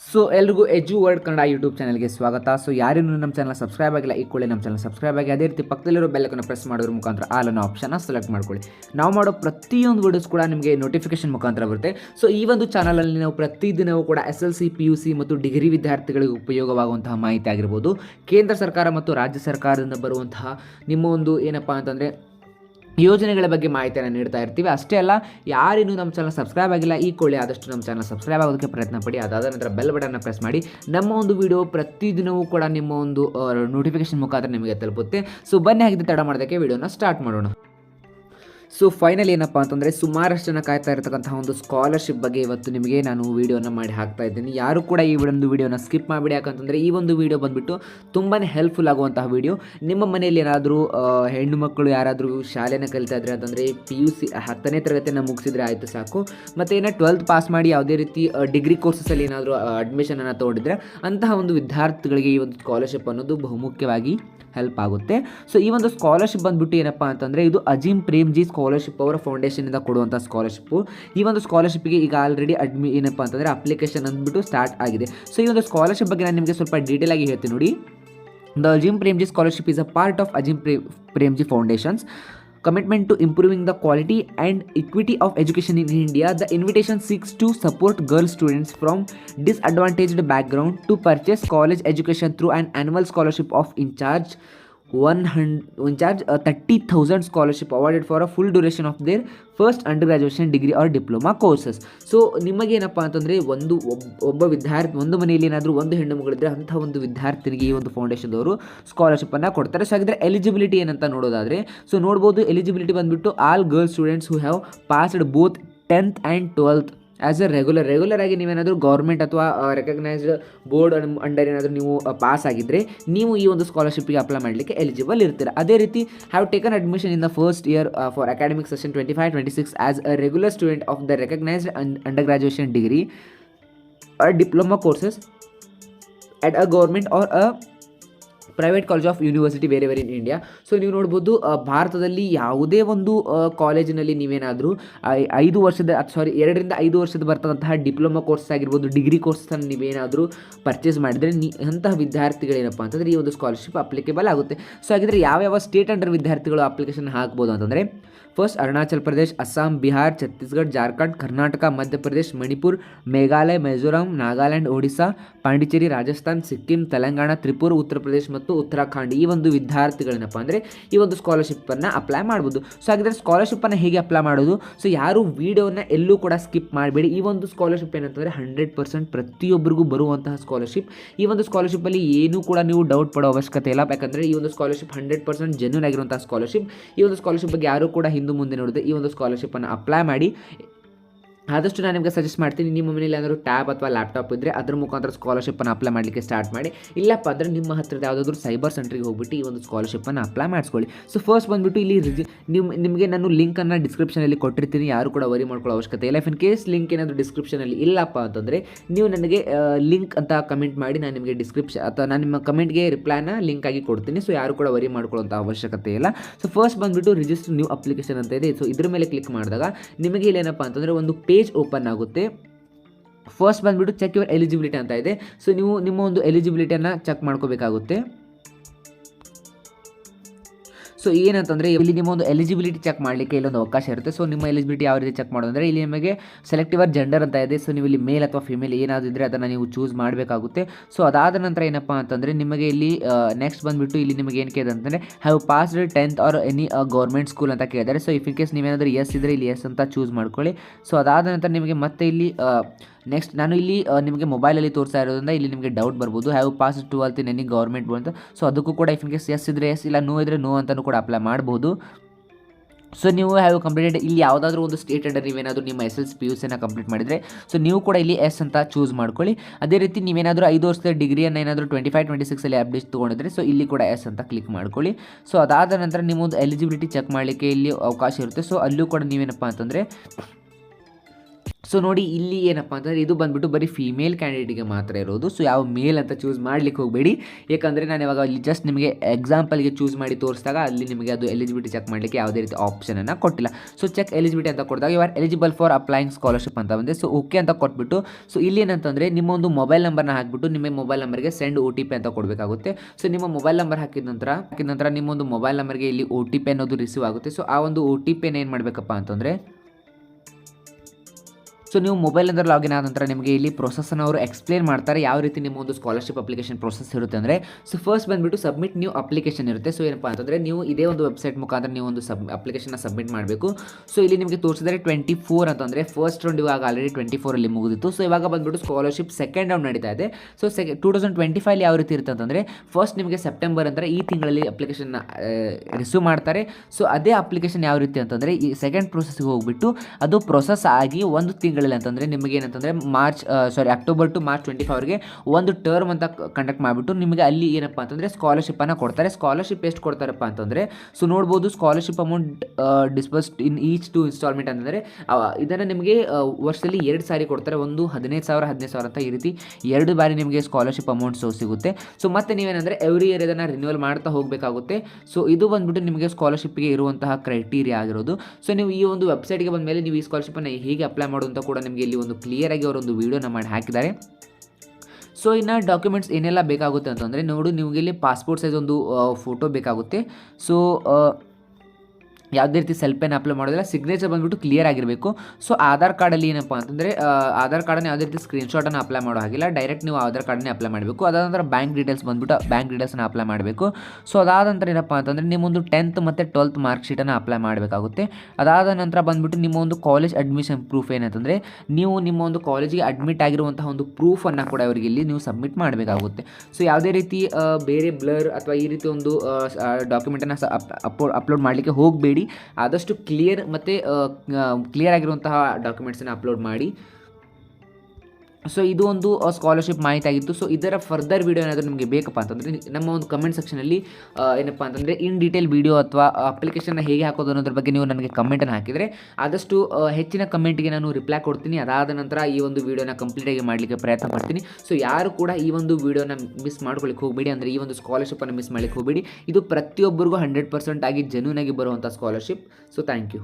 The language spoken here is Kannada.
ಸೊ, ಎಲ್ರಿಗೂ ಎಜು ವರ್ಡ್ ಕನ್ನಡ ಯೂಟ್ಯೂಬ್ ಚಾನಲ್ಗೆ ಸ್ವಾಗತ. ಸೊ, ಯಾರೂ ನಮ್ಮ ಚಾನಲ್ ಸಬ್ಸ್ಕ್ರೈಬ್ ಆಗಿಲ್ಲ ಕೂಡಲೇ ನಮ್ಮ ಚಾನಲ್ ಸಬ್ಸ್ಕ್ರೈಬ್ ಆಗಿ, ಅದೇ ರೀತಿ ಪಕ್ಕದಲ್ಲಿರೋ ಬೆಲ್ಲಕ್ಕನ್ನು ಪ್ರೆಸ್ ಮಾಡೋದ್ರ ಮುಖಾಂತರ ಆಲ್ ಅನ್ನೋ ಆಪ್ಷನ್ನ ಸೆಲೆಕ್ಟ್ ಮಾಡ್ಕೊಳ್ಳಿ. ನಾವು ಮಾಡೋ ಪ್ರತಿಯೊಂದು ವಿಡಿಯೋಸ್ ಕೂಡ ನಿಮಗೆ ನೋಟಿಫಿಕೇಶನ್ ಮುಖಾಂತರ ಬರುತ್ತೆ. ಸೊ, ಈ ಒಂದು ಚಾನಲಲ್ಲಿ ನಾವು ಪ್ರತಿದಿನವೂ ಕೂಡ S L C P U C ಮತ್ತು ಡಿಗ್ರಿ ವಿದ್ಯಾರ್ಥಿಗಳಿಗೆ ಉಪಯೋಗವಾಗುವಂತಹ ಮಾಹಿತಿ ಆಗಿರ್ಬೋದು. ಕೇಂದ್ರ ಸರ್ಕಾರ ಮತ್ತು ರಾಜ್ಯ ಸರ್ಕಾರದಿಂದ ಬರುವಂತಹ ನಿಮ್ಮ ಒಂದು ಏನಪ್ಪ ಅಂತಂದರೆ ಯೋಜನೆಗಳ ಬಗ್ಗೆ ಮಾಹಿತಿಯನ್ನು ನೀಡ್ತಾ ಇರ್ತೀವಿ. ಅಷ್ಟೇ ಅಲ್ಲ ಯಾರಿನ್ನೂ ನಮ್ಮ ಚಾನಲ್ ಸಬ್ಸ್ಕ್ರೈಬ್ ಆಗಿಲ್ಲ, ಈ ಕೊಳ್ಳಿ ಆದಷ್ಟು ನಮ್ಮ ಚಾನಲ್ ಸಬ್ಸ್ಕ್ರೈಬ್ ಆಗೋದಕ್ಕೆ ಪ್ರಯತ್ನ ಪಡಿ. ಅದಾದ ನಂತರ ಬೆಲ್ ಬಟನ್ನ ಪ್ರೆಸ್ ಮಾಡಿ. ನಮ್ಮ ಒಂದು ವಿಡಿಯೋ ಪ್ರತಿದಿನವೂ ಕೂಡ ನಿಮ್ಮ ಒಂದು ನೋಟಿಫಿಕೇಶನ್ ಮುಖಾಂತರ ನಿಮಗೆ ತಲುಪುತ್ತೆ. ಸೊ ಬನ್ನಿ ಹಾಗೆ ತಡ ಮಾಡೋದಕ್ಕೆ ವಿಡಿಯೋನ ಸ್ಟಾರ್ಟ್ ಮಾಡೋಣ. ಸೊ ಫೈನಲ್ ಏನಪ್ಪ ಅಂತಂದರೆ ಸುಮಾರಷ್ಟು ಜನ ಕಾಯ್ತಾ ಇರತಕ್ಕಂತಹ ಒಂದು ಸ್ಕಾಲರ್ಶಿಪ್ ಬಗ್ಗೆ ಇವತ್ತು ನಿಮಗೆ ನಾನು ವೀಡಿಯೋನ ಮಾಡಿ ಹಾಕ್ತಾ ಇದ್ದೀನಿ. ಯಾರು ಕೂಡ ಈ ಒಂದು ವೀಡಿಯೋನ ಸ್ಕಿಪ್ ಮಾಡಿಬಿಡಿ. ಯಾಕಂತಂದರೆ ಈ ಒಂದು ವೀಡಿಯೋ ಬಂದುಬಿಟ್ಟು ತುಂಬಾ ಹೆಲ್ಪ್ಫುಲ್ ಆಗುವಂತಹ ವೀಡಿಯೋ ನಿಮ್ಮ ಮನೆಯಲ್ಲಿ ಏನಾದರೂ ಹೆಣ್ಣು ಮಕ್ಕಳು ಯಾರಾದರೂ ಶಾಲೆನ ಕಲಿತಾ ಇದ್ರೆ ಅಂತಂದರೆ ಪಿ ಯು ಸಿ ಹತ್ತನೇ ತರಗತಿಯನ್ನು ಮುಗಿಸಿದ್ರೆ ಆಯಿತು ಸಾಕು. ಮತ್ತು ಏನೋ ಟ್ವೆಲ್ತ್ ಪಾಸ್ ಮಾಡಿ ಯಾವುದೇ ರೀತಿ ಡಿಗ್ರಿ ಕೋರ್ಸಸಲ್ಲಿ ಏನಾದರೂ ಅಡ್ಮಿಷನನ್ನು ತೊಗೊಂಡಿದ್ರೆ ಅಂತಹ ಒಂದು ವಿದ್ಯಾರ್ಥಿಗಳಿಗೆ ಈ ಒಂದು ಸ್ಕಾಲರ್ಶಿಪ್ ಅನ್ನೋದು ಬಹುಮುಖ್ಯವಾಗಿ ಹೆಲ್ಪ್ ಆಗುತ್ತೆ. ಸೊ ಈ ಒಂದು ಸ್ಕಾಲರ್ಶಿಪ್ ಬಂದ್ಬಿಟ್ಟು ಏನಪ್ಪ ಅಂತಂದರೆ, ಇದು ಅಜೀಮ್ ಪ್ರೇಮ್ಜಿ ಸ್ಕಾಲರ್ಶಿಪ್ ಅವರ ಫೌಂಡೇಶನಿಂದ ಕೊಡುವಂಥ ಸ್ಕಾಲರ್ಶಿಪ್ಪು ಈ ಒಂದು ಸ್ಕಾಲರ್ಶಿಪ್ಗೆ ಈಗ ಆಲ್ರೆಡಿ ಅಡ್ಮಿ ಏನಪ್ಪ ಅಂತಂದರೆ ಅಪ್ಲಿಕೇಶನ್ ಅಂದ್ಬಿಟ್ಟು ಸ್ಟಾರ್ಟ್ ಆಗಿದೆ. ಸೊ ಈ ಒಂದು ಸ್ಕಾಲರ್ಶಿಪ್ ಬಗ್ಗೆ ನಾನು ನಿಮಗೆ ಸ್ವಲ್ಪ ಡೀಟೇಲ್ ಆಗಿ ಹೇಳ್ತೀನಿ ನೋಡಿ. The Azim Premji scholarship is a part of Azim Prem Premji Foundation's. Commitment to improving the quality and equity of education in India. The invitation seeks to support girl students from disadvantaged background to purchase college education through an annual scholarship of in charge one hundred, in charge thirty 30000 scholarship awarded for a full duration of their first under graduation degree or diploma courses so ನಿಮಗೇನಪ್ಪ ಅಂತಂದರೆ, ಒಂದು ಒಬ್, ಒಬ್ಬ ವಿದ್ಯಾರ್ಥಿ ಒಂದು ಮನೆಯಲ್ಲಿ ಏನಾದರೂ ಒಂದು ಹೆಣ್ಣು ಮಗಳಿದ್ರೆ ಅಂಥ ಒಂದು ವಿದ್ಯಾರ್ಥಿನಿಗೆ ಈ ಒಂದು ಫೌಂಡೇಶನ್ದವರು ಸ್ಕಾಲರ್ಶಿಪ್ಪನ್ನು ಕೊಡ್ತಾರೆ. ಸೊ ಹಾಗಿದ್ರೆ ಎಲಿಜಿಬಿಲಿಟಿ ಏನಂತ ನೋಡೋದಾದರೆ ಸೊ ನೋಡ್ಬೋದು ಎಲಿಜಿಬಿಲಿಟಿ ಬಂದುಬಿಟ್ಟು all girl students who have passed both tenth and twelfth as a regular regular ಆಗಿ ನೀವೇನಾದರೂ ಗೌರ್ಮೆಂಟ್ ಅಥವಾ ರೆಕಗ್ನೈಸ್ಡ್ ಬೋರ್ಡ್ ಅಂಡರ್ ಏನಾದರೂ ನೀವು ಪಾಸ್ ಆಗಿದ್ದರೆ ನೀವು ಈ ಒಂದು ಸ್ಕಾಲರ್ಶಿಪ್ಗೆ ಅಪ್ಲೈ ಮಾಡಲಿಕ್ಕೆ ಎಲಿಜಿಬಲ್ ಇರ್ತೀರ. ಅದೇ ರೀತಿ have taken admission in the first year for academic session twenty five twenty six as a regular student of the recognised under graduation degree a diploma courses at a government or a private college of university ಬೇರೆ ಬೇರೆ ಇನ್ ಇಂಡಿಯಾ ಸೊ ನೀವು ನೋಡ್ಬೋದು ಭಾರತದಲ್ಲಿ ಯಾವುದೇ ಒಂದು ಕಾಲೇಜಿನಲ್ಲಿ ನೀವೇನಾದರೂ ಐದು ವರ್ಷದ ಸಾರಿ ಎರಡರಿಂದ ಐದು ವರ್ಷದ ಬರ್ತಕ್ಕಂತಹ ಡಿಪ್ಲೊಮಾ ಕೋರ್ಸ್ ಆಗಿರ್ಬೋದು ಡಿಗ್ರಿ ಕೋರ್ಸನ್ನು ನೀವೇನಾದರೂ ಪರ್ಚೇಸ್ ಮಾಡಿದರೆ ನೀ, ಅಂತಹ ವಿದ್ಯಾರ್ಥಿಗಳೇನಪ್ಪ ಅಂತಂದರೆ ಈ ಒಂದು ಸ್ಕಾಲರ್ಶಿಪ್ ಅಪ್ಲಿಕೇಬಲ್ ಆಗುತ್ತೆ. ಸೊ ಹಾಗಿದ್ರೆ ಯಾವ ಯಾವ ಸ್ಟೇಟ್ ಅಂಡರ್ ವಿದ್ಯಾರ್ಥಿಗಳು ಅಪ್ಲಿಕೇಶನ್ ಹಾಕ್ಬೋದು ಅಂತಂದರೆ ಫಸ್ಟ್ ಅರುಣಾಚಲ್ ಪ್ರದೇಶ್, ಅಸ್ಸಾಂ, ಬಿಹಾರ್ ಛತ್ತೀಸ್ಗಢ ಜಾರ್ಖಂಡ್, ಕರ್ನಾಟಕ ಮಧ್ಯಪ್ರದೇಶ್ ಮಣಿಪುರ್, ಮೇಘಾಲಯ, ಮಿಜೋರಾಂ, ನಾಗಾಲ್ಯಾಂಡ್ ಒಡಿಶಾ ಪಾಂಡಿಚೇರಿ, ರಾಜಸ್ಥಾನ್, ಸಿಕ್ಕಿಂ, ತೆಲಂಗಾಣ, ತ್ರಿಪುರ, ಉತ್ತರ ಪ್ರದೇಶ್ ಮತ್ತು ಉತ್ತರಾಖಂಡ್ ಈ ಒಂದು ವಿದ್ಯಾರ್ಥಿಗಳೇನಪ್ಪ ಅಂದರೆ ಈ ಒಂದು ಸ್ಕಾಲರ್ಶಿಪ್ಪನ್ನು ಅಪ್ಲೈ ಮಾಡ್ಬೋದು. ಸೊ ಹಾಗಿದ್ರೆ ಸ್ಕಾಲರ್ಶಿಪ್ಪನ್ನು ಹೇಗೆ ಅಪ್ಲೈ ಮಾಡೋದು? ಸೊ ಯಾರು ವಿಡಿಯೋನ ಎಲ್ಲೂ ಕೂಡ ಸ್ಕಿಪ್ ಮಾಡಬೇಡಿ. ಈ ಒಂದು ಸ್ಕಾಲರ್ಶಿಪ್ ಏನಂತಂದರೆ ಹಂಡ್ರೆಡ್ ಪರ್ಸೆಂಟ್ ಪ್ರತಿಯೊಬ್ಬರಿಗೂ ಬರುವಂತಹ ಸ್ಕಾಲರ್ಶಿಪ್ ಈ ಒಂದು ಸ್ಕಾಲರ್ಶಿಪ್ಪಲ್ಲಿ ಏನೂ ಕೂಡ ನೀವು ಡೌಟ್ ಪಡೋ ಅವಶ್ಯಕತೆ ಇಲ್ಲ. ಯಾಕಂದರೆ ಈ ಒಂದು ಸ್ಕಾಲರ್ಶಿಪ್ ಹಂಡ್ರೆಡ್ ಪರ್ಸೆಂಟ್ ಜೆನ್ಯೂನ್ ಆಗಿರುವಂತಹ ಸ್ಕಾಲರ್ಶಿಪ್ ಈ ಒಂದು ಸ್ಕಾಲರ್ಶಿಪ್ ಬಗ್ಗೆ ಯಾರು ಕೂಡ ಹಿಂದೆ ಮುಂದೆ ನೋಡಿದ್ರೆ ಈ ಒಂದು ಸ್ಕಾಲರ್ಶಿಪ್ಪನ್ನು ಅಪ್ಲೈ ಮಾಡಿ. ಆದಷ್ಟು ನಾನು ನಿಮಗೆ ಸಜೆಸ್ಟ್ ಮಾಡ್ತೀನಿ, ನಿಮ್ಮ ಮನೇಲಿ ಏನಾದರೂ ಟ್ಯಾಬ್ ಅಥವಾ ಲ್ಯಾಪ್ಟಾಪ್ ಇದ್ದರೆ ಅದ್ರ ಮುಖಾಂತರ ಸ್ಕಾಲರ್ಶಿಪ್ಪನ್ನು ಅಪ್ಲೈ ಮಾಡಲಿಕ್ಕೆ ಸ್ಟಾರ್ಟ್ ಮಾಡಿ. ಇಲ್ಲಪ್ಪ ಅಂದರೆ ನಿಮ್ಮ ಹತ್ತಿರದ ಯಾವುದಾದ್ರೂ ಸೈಬರ್ ಸೆಂಟ್ರಿಗೆ ಹೋಗ್ಬಿಟ್ಟು ಈ ಒಂದು ಸ್ಕಾಲರ್ಶಿಪ್ಪನ್ನು ಅಪ್ಲೈ ಮಾಡಿಸ್ಕೊಳ್ಳಿ. ಸೊ ಫಸ್ಟ್ ಬಂದುಬಿಟ್ಟು ಇಲ್ಲಿ ರಿಜಿ ನಿಮ್ಮ ನಿಮಗೆ ನಾನು ಲಿಂಕನ್ನು ಡಿಸ್ಕ್ರಿಪ್ಷನಲ್ಲಿ ಕೊಟ್ಟಿರ್ತೀನಿ, ಯಾರು ಕೂಡ ವರಿ ಮಾಡ್ಕೊಳ್ಳೋ ಅವಶ್ಯಕತೆ ಇಲ್ಲ. ಇಫ್ ಇನ್ ಕೇಸ್ ಲಿಂಕ್ ಏನಾದರೂ ಡಿಸ್ಕ್ರಿಪ್ಷನಲ್ಲಿ ಇಲ್ಲಪ್ಪ ಅಂತಂದರೆ ನೀವು ನನಗೆ ಲಿಂಕ್ ಅಂತ ಕಮೆಂಟ್ ಮಾಡಿ ನಾನು ನಿಮಗೆ ಡಿಸ್ಕ್ರಿಪ್ಷನ್ ಅಥವಾ ನಾನು ನಿಮ್ಮ ಕಮೆಂಟ್ಗೆ ರಿಪ್ಲೈನ ಲಿಂಕ್ ಆಗಿ ಕೊಡ್ತೀನಿ. ಸೊ ಯಾರು ಕೂಡ ವರಿ ಮಾಡ್ಕೊಳ್ಳೋಂಥ ಅವಶ್ಯಕತೆ ಇಲ್ಲ. ಸೊ ಫಸ್ಟ್ ಬಂದುಬಿಟ್ಟು ರಿಜಿಸ್ಟರ್ ನ್ಯೂ ಅಪ್ಲಿಕೇಶನ್ ಅಂತ ಇದೆ. ಸೊ ಇದ್ರ ಮೇಲೆ ಕ್ಲಿಕ್ ಮಾಡಿದಾಗ ನಿಮಗೆ ಇಲ್ಲೇನಪ್ಪ ಅಂತಂದರೆ ಒಂದು ಪೇಜ್ ಓಪನ್ ಆಗುತ್ತೆ. ಫಸ್ಟ್ ಬಂದುಬಿಟ್ಟು ಚೆಕ್ ಯುವರ್ ಎಲಿಜಿಬಿಲಿಟಿ ಅಂತ ಇದೆ. ಸೊ ನೀವು ನಿಮ್ಮ ಒಂದು ಎಲಿಜಿಬಿಲಿಟಿಯನ್ನು ಚೆಕ್ ಮಾಡ್ಕೋಬೇಕಾಗುತ್ತೆ. ಸೊ ಏನಂತಂದರೆ, ಇಲ್ಲಿ ನಿಮ್ಮ ಒಂದು ಎಲಿಜಿಬಿಲಿಟಿ ಚೆಕ್ ಮಾಡಲಿಕ್ಕೆ ಇಲ್ಲೊಂದು ಅವಕಾಶ ಇರುತ್ತೆ. ಸೊ ನಿಮ್ಮ ಎಲಿಜಿಬಿಲಿಟಿ ಯಾವ ರೀತಿ ಚೆಕ್ ಮಾಡೋದಂದ್ರೆ, ಇಲ್ಲಿ ನಿಮಗೆ ಸೆಲೆಕ್ಟಿವ್ ಜೆಂಡರ್ ಅಂತ ಇದೆ. ಸೊ ನೀವು ಇಲ್ಲಿ ಮೇಲ್ ಅಥವಾ ಫಿಮೇಲ್ ಏನಾದರೂ ಇದ್ರೆ ಅದನ್ನು ನೀವು ಚೂಸ್ ಮಾಡಬೇಕಾಗುತ್ತೆ. ಸೊ ಅದಾದ ನಂತರ ಏನಪ್ಪ ಅಂತಂದರೆ, ನಿಮಗೆ ಇಲ್ಲಿ ನೆಕ್ಸ್ಟ್ ಬಂದುಬಿಟ್ಟು ಇಲ್ಲಿ ನಿಮಗೆ ಏನು ಕೇಳಿದೆ ಅಂತಂದರೆ have pass tenth or any government school ಅಂತ ಕೇಳಿದ್ದಾರೆ ಸೊ ಇಫ್ ಇನ್ ಕೇಸ್ ನೀವೇನಾದರೂ ಎಸ್ ಇದ್ದರೆ ಇಲ್ಲಿ ಎಸ್ ಅಂತ ಚೂಸ್ ಮಾಡ್ಕೊಳ್ಳಿ. ಸೊ ಅದಾದ ನಂತರ ನಿಮಗೆ ಮತ್ತೆ ಇಲ್ಲಿ ನೆಕ್ಸ್ಟ್ ನಾನು ಇಲ್ಲಿ ನಿಮಗೆ ಮೊಬೈಲಲ್ಲಿ ತೋರಿಸ್ತಾ ಇರೋದ್ರಿಂದ ಇಲ್ಲಿ ನಿಮಗೆ ಡೌಟ್ ಬರ್ಬೋದು. Have pass twelfth in any government ಅಂತ? ಸೊ ಅದಕ್ಕೂ ಕೂಡ ಇಫ್ ಕೇಸ್ ಎಸ್ ಇದ್ದರೆ ಎಸ್ ಇಲ್ಲ ನೋ ಇದ್ದರೆ ನೋ ಅಂತಲೂ ಕೂಡ ಅಪ್ಲೈ ಮಾಡ್ಬೋದು. ಸೊ ನೀವು ಹ್ಯಾವ್ ಕಂಪ್ಲೀಟೆಡ್ ಇಲ್ಲಿ ಯಾವುದಾದ್ರೂ ಒಂದು ಸ್ಟೇಟ್ ಅಂಡರ್ ನೀವೇನಾದರೂ ನಿಮ್ಮ S L C P U ಸಿನ ಕಂಪ್ಲೀಟ್ ಮಾಡಿದರೆ ಸೊ ನೀವು ಕೂಡ ಇಲ್ಲಿ ಎಸ್ ಅಂತ ಚೂಸ್ ಮಾಡ್ಕೊಳ್ಳಿ. ಅದೇ ರೀತಿ ನೀವೇನಾದರೂ ಐದು ವರ್ಷದ ಡಿಗ್ರಿಯನ್ನು ಏನಾದರೂ ಟ್ವೆಂಟಿ ಫೈವ್ ಟ್ವೆಂಟಿ ಸಿಕ್ಸಲ್ಲಿ ಅಪ್ಡೇಟ್ ತೊಗೊಂಡಿದ್ರೆ ಸೊ ಇಲ್ಲಿ ಕೂಡ ಎಸ್ ಅಂತ ಕ್ಲಿಕ್ ಮಾಡ್ಕೊಳ್ಳಿ. ಸೊ ಅದಾದ ನಂತರ ನಿಮ್ಮೊಂದು ಎಲಿಜಿಬಿಲಿಟಿ ಚೆಕ್ ಮಾಡಲಿಕ್ಕೆ ಇಲ್ಲಿ ಅವಕಾಶ ಇರುತ್ತೆ. ಸೊ ಅಲ್ಲೂ ಕೂಡ ನೀವೇನಪ್ಪ ಅಂತಂದರೆ ಸೊ ನೋಡಿ, ಇಲ್ಲಿ ಏನಪ್ಪ ಅಂತಂದರೆ ಇದು ಬಂದುಬಿಟ್ಟು ಬರೀ ಫೀಮೇಲ್ ಕ್ಯಾಂಡಿಡೇಟ್ಗೆ ಮಾತ್ರ ಇರೋದು. ಸೊ ಯಾವ ಮೇಲ್ ಅಂತ ಚೂಸ್ ಮಾಡ್ಲಿಕ್ಕೆ ಹೋಗಬೇಡಿ. ಯಾಕಂದರೆ ನಾನು ಇವಾಗ ಅಲ್ಲಿ ಜಸ್ಟ್ ನಿಮಗೆ ಎಕ್ಸಾಂಪಲ್ಗೆ ಚೂಸ್ ಮಾಡಿ ತೋರಿಸಿದಾಗ ಅಲ್ಲಿ ನಿಮಗೆ ಅದು ಎಲಿಜಿಬಿಲಿಟಿ ಚೆಕ್ ಮಾಡಲಿಕ್ಕೆ ಯಾವುದೇ ರೀತಿ ಆಪ್ಷನನ್ನು ಕೊಟ್ಟಿಲ್ಲ. ಸೊ ಚೆಕ್ ಎಲಿಜಿಬಿಲಿಟಿ ಅಂತ ಕೊಡಿದಾಗ you are eligible for applying scholarship ಅಂತ ಬಂದೆ ಸೊ ಓಕೆ ಅಂತ ಕೊಟ್ಬಿಟ್ಟು ಸೊ ಇಲ್ಲಿ ಏನಂತಂದರೆ ನಿಮ್ಮ ಒಂದು ಮೊಬೈಲ್ ನಂಬರ್ನ ಹಾಕಿಬಿಟ್ಟು ನಿಮ್ಮ ಮೊಬೈಲ್ ನಂಬರ್ಗೆ ಸೆಂಡ್ ಒ ಟಿ ಪಿ ಅಂತ ಕೊಡಬೇಕಾಗುತ್ತೆ. ಸೊ ನಿಮ್ಮ ಮೊಬೈಲ್ ನಂಬರ್ ಹಾಕಿದ ನಂತರ ಹಾಕಿದ ನಂತರ ನಿಮ್ಮೊಂದು ಮೊಬೈಲ್ ನಂಬರ್ಗೆ ಇಲ್ಲಿ ಒ ಟಿ ಪಿ ಅನ್ನೋದು ರಿಸೀವ್ ಆಗುತ್ತೆ. ಸೊ ಆ ಒಂದು ಒ ಟಿ ಪಿನ ಏನು ಮಾಡಬೇಕಪ್ಪ ಅಂತಂದರೆ ಸೊ ನೀವು ಮೊಬೈಲ್ ಅಂದರೆ ಲಾಗಿನ್ ಆದ ನಂತರ ನಿಮಗೆ ಇಲ್ಲಿ ಪ್ರೊಸೆಸ್ನ ಅವರು ಎಕ್ಸ್ಪ್ಲೇನ್ ಮಾಡ್ತಾರೆ ಯಾವ ರೀತಿ ನಿಮ್ಮ ಒಂದು ಸ್ಕಾಲರ್ಶಿಪ್ ಅಪ್ಲಿಕೇಶನ್ ಪ್ರೊಸೆಸ್ ಇರುತ್ತೆ ಅಂದರೆ. ಸೊ ಫಸ್ಟ್ ಬಂದುಬಿಟ್ಟು ಸಬ್ಮಿಟ್ ನ್ಯೂ ಅಪ್ಲಿಕೇಶನ್ ಇರುತ್ತೆ. ಸೊ ಏನಪ್ಪ ಅಂತಂದರೆ ನೀವು ಇದೇ ಒಂದು ವೆಬ್ಸೈಟ್ ಮುಖಾಂತರ ನೀವು ಒಂದು ಸಬ್ ಅಪ್ಲಿಕೇಶನ್ನ ಸಬ್ಮಿಟ್ ಮಾಡಬೇಕು. ಸೊ ಇಲ್ಲಿ ನಿಮಗೆ ತೋರಿಸಿದರೆ ಟ್ವೆಂಟಿ ಫೋರ್ ಅಂತಂದರೆ ಫಸ್ಟ್ ರೌಂಡ್ ಇವಾಗ ಆಲ್ರೆಡಿ ಟ್ವೆಂಟಿ ಫೋರಲ್ಲಿ ಮುಗಿದಿತ್ತು. ಸೊ ಇವಾಗ ಬಂದುಬಿಟ್ಟು ಸ್ಕಾಲರ್ಶಿಪ್ ಸೆಕೆಂಡ್ ರೌಂಡ್ ನಡೀತಾ ಇದೆ. ಸೊ ಸೆಕೆ ಟೂ ತೌಸಂಡ್ ಟ್ವೆಂಟಿ ಫೈವ್ ಯಾವ ರೀತಿ ಇರುತ್ತೆ ಅಂತಂದರೆ ಫಸ್ಟ್ ನಿಮಗೆ ಸೆಪ್ಟೆಂಬರ್ ಅಂದರೆ ಈ ತಿಂಗಳಲ್ಲಿ ಅಪ್ಲಿಕೇಶನ್ನ ರಿಸೀವ್ ಮಾಡ್ತಾರೆ. ಸೊ ಅದೇ ಅಪ್ಲಿಕೇಶನ್ ಯಾವ ರೀತಿ ಅಂತಂದರೆ ಈ ಸೆಕೆಂಡ್ ಪ್ರೊಸೆಸ್ಗೆ ಹೋಗ್ಬಿಟ್ಟು ಅದು ಪ್ರೊಸೆಸ್ ಆಗಿ ಒಂದು ತಿಂಗಳಲ್ಲಿ ಅಂತಂದರೆ ನಿಮಗೆ ಏನಂತಂದರೆ March sorry October to March twenty ಫೋರ್ಗೆ ಒಂದು ಟರ್ಮ್ ಅಂತ ಕಂಡಕ್ಟ್ ಮಾಡಿಬಿಟ್ಟು ನಿಮಗೆ ಅಲ್ಲಿ ಏನಪ್ಪ ಅಂತಂದರೆ ಸ್ಕಾಲರ್ಶಿಪ್ಪನ್ನು ಕೊಡ್ತಾರೆ. ಸ್ಕಾಲರ್ಶಿಪ್ ಎಷ್ಟು ಕೊಡ್ತಾರಪ್ಪ ಅಂತಂದರೆ ಸೊ ನೋಡ್ಬೋದು scholarship amount disbursed in each two instalment ಅಂತಂದರೆ ಇದನ್ನು ನಿಮಗೆ ವರ್ಷದಲ್ಲಿ ಎರಡು ಸಾರಿ ಕೊಡ್ತಾರೆ. ಒಂದು ಹದಿನೈದು ಸಾವಿರ ಹದಿನೈದು ಸಾವಿರ ಅಂತ ಈ ರೀತಿ ಎರಡು ಬಾರಿ ನಿಮಗೆ ಸ್ಕಾಲರ್ಶಿಪ್ ಅಮೌಂಟ್ ಸೊ ಸಿಗುತ್ತೆ. ಸೊ ಮತ್ತೆ ನೀವೇನಂದರೆ ಎವ್ರಿ ಇಯರ್ ಇದನ್ನು ರಿನ್ಯೂವಲ್ ಮಾಡ್ತಾ ಹೋಗಬೇಕಾಗುತ್ತೆ. ಸೊ ಇದು ಬಂದ್ಬಿಟ್ಟು ನಿಮಗೆ ಸ್ಕಾಲರ್ಶಿಪ್ಗೆ ಇರುವಂತಹ ಕ್ರೈಟೀರಿಯಾ ಆಗಿರೋದು. ಸೊ ನೀವು ಈ ಒಂದು ವೆಬ್ಸೈಟ್ಗೆ ಬಂದ ಮೇಲೆ ನೀವು ಈ ಸ್ಕಾಲರ್ಶಿಪ್ಪನ್ನು ಹೇಗೆ ಅಪ್ಲೈ ಮಾಡೋದು ಅಂತ ಕೂಡ ನಿಮಗೆ ಇಲ್ಲಿ ಒಂದು ಕ್ಲಿಯರ್ ಆಗಿ ಅವರೊಂದು ವೀಡಿಯೋನ ಮಾಡಿ ಹಾಕಿದ್ದಾರೆ. ಸೊ ಇನ್ನು ಡಾಕ್ಯುಮೆಂಟ್ಸ್ ಏನೆಲ್ಲ ಬೇಕಾಗುತ್ತೆ ಅಂತಂದರೆ ನೋಡಿ, ನಿಮಗೆ ಇಲ್ಲಿ ಪಾಸ್ಪೋರ್ಟ್ ಸೈಜ್ ಒಂದು ಫೋಟೋ ಬೇಕಾಗುತ್ತೆ. ಸೊ ಯಾವುದೇ ರೀತಿ ಸೆಲ್ಫ್ ಏನು ಅಪ್ಲೈ ಮಾಡೋದಿಲ್ಲ ಸಿಗ್ನೇಚರ್ ಬಂದ್ಬಿಟ್ಟು ಕ್ಲಿಯರ್ ಆಗಿರಬೇಕು. ಸೊ ಆಧಾರ್ ಕಾರ್ಡಲ್ಲಿ ಏನಪ್ಪ ಅಂತಂದರೆ ಆಧಾರ್ ಕಾರ್ಡನ್ನು ಯಾವುದೇ ರೀತಿ ಸ್ಕ್ರೀನ್ಶಾಟನ್ನು ಅಪ್ಲೈ ಮಾಡೋ ಹಾಗಿಲ್ಲ. ಡೈರೆಕ್ಟ್ ನೀವು ಆಧಾರ್ ಕಾರ್ಡನ್ನೇ ಅಪ್ಲೈ ಮಾಡಬೇಕು. ಅದಾದ ನಂತರ ಬ್ಯಾಂಕ್ ಡೀಟೇಲ್ಸ್ ಬಂದ್ಬಿಟ್ಟು ಬ್ಯಾಂಕ್ ಡೀಟೇಲ್ಸ್ನ ಅಪ್ಲೈ ಮಾಡಬೇಕು. ಸೊ ಅದಾದ ನಂತರ ಏನಪ್ಪ ಅಂತಂದರೆ, ನಿಮ್ಮೊಂದು ಟೆಂತ್ ಮತ್ತು ಟ್ವೆಲ್ತ್ ಮಾರ್ಕ್ ಶೀಟನ್ನು ಅಪ್ಲೈ ಮಾಡಬೇಕಾಗುತ್ತೆ. ಅದಾದ ನಂತರ ಬಂದ್ಬಿಟ್ಟು ನಿಮ್ಮ ಒಂದು ಕಾಲೇಜ್ ಅಡ್ಮಿಷನ್ ಪ್ರೂಫ್ ಏನಂತಂದರೆ, ನೀವು ನಿಮ್ಮ ಒಂದು ಕಾಲೇಜಿಗೆ ಅಡ್ಮಿಟ್ ಆಗಿರುವಂತಹ ಒಂದು ಪ್ರೂಫನ್ನು ಕೂಡ ಅವರಿಗೆ ಇಲ್ಲಿ ನೀವು ಸಬ್ಮಿಟ್ ಮಾಡಬೇಕಾಗುತ್ತೆ. ಸೊ ಯಾವುದೇ ರೀತಿ ಬೇರೆ ಬ್ಲರ್ ಅಥವಾ ಈ ರೀತಿ ಒಂದು ಡಾಕ್ಯುಮೆಂಟನ್ನು ಅಪ್ಲೋಡ್ ಅಪ್ಲೋಡ್ ಮಾಡಲಿಕ್ಕೆ ಹೋಗಬೇಡಿ. ಆದಷ್ಟು ಕ್ಲಿಯರ್ ಮತ್ತು ಕ್ಲಿಯರ್ ಆಗಿರುವಂತಹ ಡಾಕ್ಯುಮೆಂಟ್ಸನ್ನು ಅಪ್ಲೋಡ್ ಮಾಡಿ. ಸೊ ಇದು ಒಂದು ಸ್ಕಾಲರ್ಶಿಪ್ ಮಾಹಿತಿ ಆಗಿತ್ತು. ಸೊ ಇದರ ಫರ್ದರ್ ವೀಡಿಯೋ ಏನಾದರೂ ನಿಮಗೆ ಬೇಕಪ್ಪ ಅಂತಂದರೆ, ನಮ್ಮ ಒಂದು ಕಮೆಂಟ್ ಸೆಕ್ಷನಲ್ಲಿ ಏನಪ್ಪ ಅಂತಂದರೆ ಇನ್ ಡೀಟೇಲ್ ವೀಡಿಯೋ ಅಥವಾ ಅಪ್ಲಿಕೇಶನ್ನ ಹೇಗೆ ಹಾಕೋದು ಅನ್ನೋದ್ರ ಬಗ್ಗೆ ನೀವು ನನಗೆ ಕಮೆಂಟನ್ನು ಹಾಕಿದರೆ, ಆದಷ್ಟು ಹೆಚ್ಚಿನ ಕಮೆಂಟ್ಗೆ ನಾನು ರಿಪ್ಲೈ ಕೊಡ್ತೀನಿ. ಅದಾದ ನಂತರ ಈ ಒಂದು ವೀಡಿಯೋನ ಕಂಪ್ಲೀಟಾಗಿ ಮಾಡಲಿಕ್ಕೆ ಪ್ರಯತ್ನ ಪಡ್ತೀನಿ ಸೊ ಯಾರು ಕೂಡ ಈ ಒಂದು ವೀಡಿಯೋನ ಮಿಸ್ ಮಾಡ್ಕೊಳ್ಳಿಕ್ಕೆ ಹೋಗಬೇಡಿ, ಅಂದರೆ ಈ ಒಂದು ಸ್ಕಾಲರ್ಶಿಪ್ಪನ್ನು ಮಿಸ್ ಮಾಡಲಿಕ್ಕೆ ಹೋಗಬೇಡಿ. ಇದು ಪ್ರತಿಯೊಬ್ಬರಿಗೂ ಹಂಡ್ರೆಡ್ ಪರ್ಸೆಂಟ್ ಆಗಿ ಜೆನ್ಯೂನ್ ಬರುವಂಥ ಸ್ಕಾಲರ್ಶಿಪ್ ಸೊ ಥ್ಯಾಂಕ್ ಯು